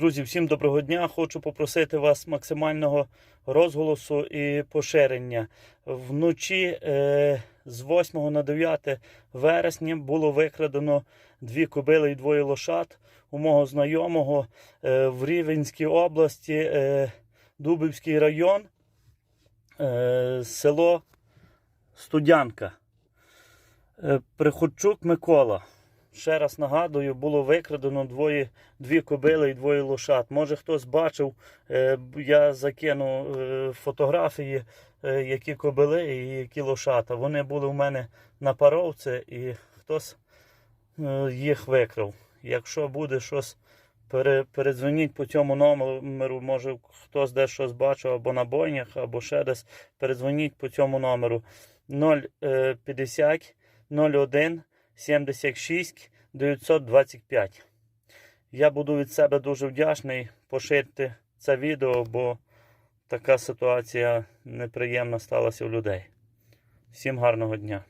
Друзі, всім доброго дня. Хочу попросити вас максимального розголосу і поширення. Вночі е, з 8 на 9 вересня було викрадено дві кобили і двоє лошад у мого знайомого е, в Рівенській області, е, Дубівський район, е, село Студянка. Е, Приходчук Микола. Ще раз нагадую, було викрадено двоє, дві кобили і двоє лошад. Може хтось бачив, е, я закину е, фотографії, е, які кобили і які лошата. Вони були у мене на паровці і хтось їх викрав. Якщо буде щось, пере, передзвоніть по цьому номеру, може хтось десь щось бачив або на бойнях, або ще десь. Передзвоніть по цьому номеру 050 01 76 925. Я буду від себе дуже вдячний поширити це відео, бо така ситуація неприємна сталася у людей. Всім гарного дня!